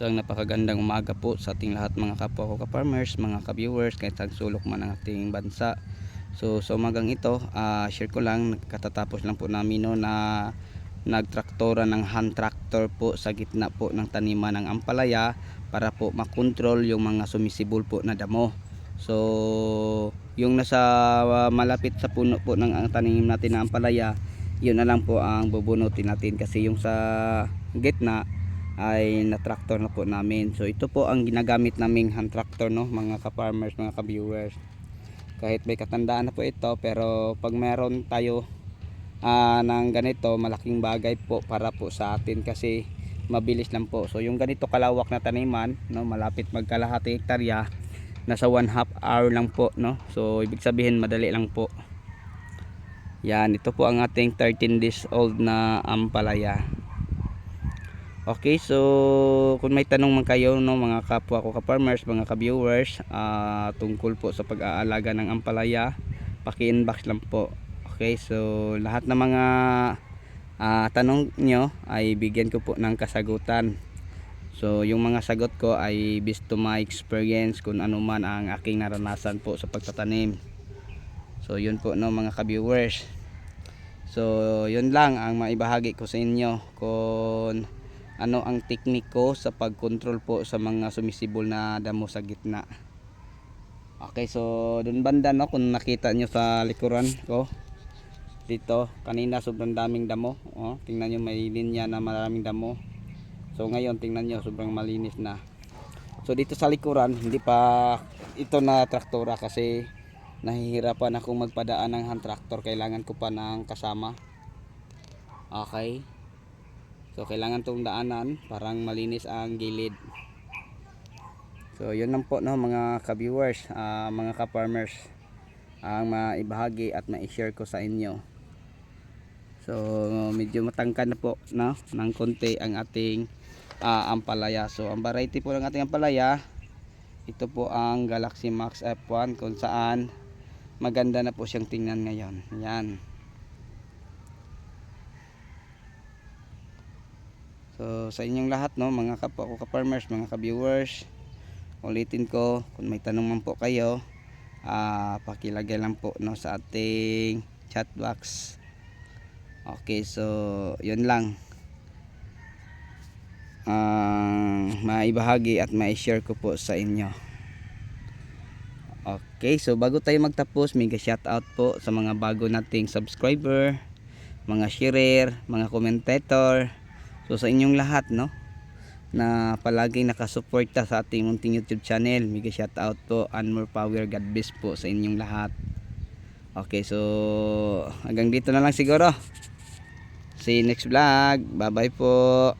Isang napakagandang umaga po sa ating lahat mga kapwa ko ka-farmers, mga ka-viewers, kahit saan sulok man ang ating bansa. So sa umagang ito, ah, share ko lang, katatapos lang po namin no, na nagtraktora ng hand tractor po sa gitna po ng taniman ng ampalaya para po makontrol yung mga sumisibol po na damo. So yung nasa ah, malapit sa puno po ng ang tanim natin na ampalaya, yun na lang po ang bubunutin natin kasi yung sa gitna ay na-tractor na po namin. So ito po ang ginagamit naming hand tractor no, mga ka-farmers, mga ka-viewers. Kahit may katandaan na po ito pero pag meron tayo ah, ng ganito, malaking bagay po para po sa atin kasi mabilis lang po. So yung ganito kalawak na taniman, no, malapit magkalahati hektarya, nasa one half hour lang po, no. So ibig sabihin madali lang po. Yan, ito po ang ating 13 days old na ampalaya. Okay, so kung may tanong man kayo no mga kapwa ko ka-farmers, mga ka-viewers ah, tungkol po sa pag-aalaga ng ampalaya, paki-inbox lang po. Okay, so lahat ng mga ah, tanong nyo ay bigyan ko po ng kasagutan. So yung mga sagot ko ay based to my experience kung ano man ang aking naranasan po sa pagtatanim. So yun po no mga ka-viewers. So yun lang ang maibahagi ko sa inyo kung ano ang teknik ko sa pagkontrol po sa mga sumisibol na damo sa gitna. Okay, so doon banda no kung nakita nyo sa likuran ko dito kanina sobrang daming damo oh, tingnan nyo may linya na maraming damo. So ngayon tingnan nyo sobrang malinis na. So dito sa likuran hindi pa ito na traktora kasi nahihirapan akong magpadaan ng hand tractor. Kailangan ko pa ng kasama. Okay so kailangan tong daanan parang malinis ang gilid. So yun lang po no mga ka-viewers ah, mga ka-farmers ang maibahagi at ma-share ko sa inyo. So medyo matangkad na po no ng konti ang ating ah, ampalaya. So ang variety po ng ating ampalaya ito po ang Galaxy Max F1 kung saan maganda na po siyang tingnan ngayon. Yan So sa inyong lahat no, mga kapwa ko ka-farmers, mga ka-viewers, ulitin ko kung may tanong man po kayo, ah pakilagay lang po no sa ating chat box. Okay, so 'yun lang. Ang maibahagi at mai-share ko po sa inyo. Okay, so bago tayo magtapos, mega shoutout po sa mga bago nating subscriber, mga sharer, mga commentator, So sa inyong lahat no na palaging nakasuporta sa ating munting YouTube channel, mega shout out po and more power God bless po sa inyong lahat. Okay, so hanggang dito na lang siguro. See you next vlog. Bye-bye po.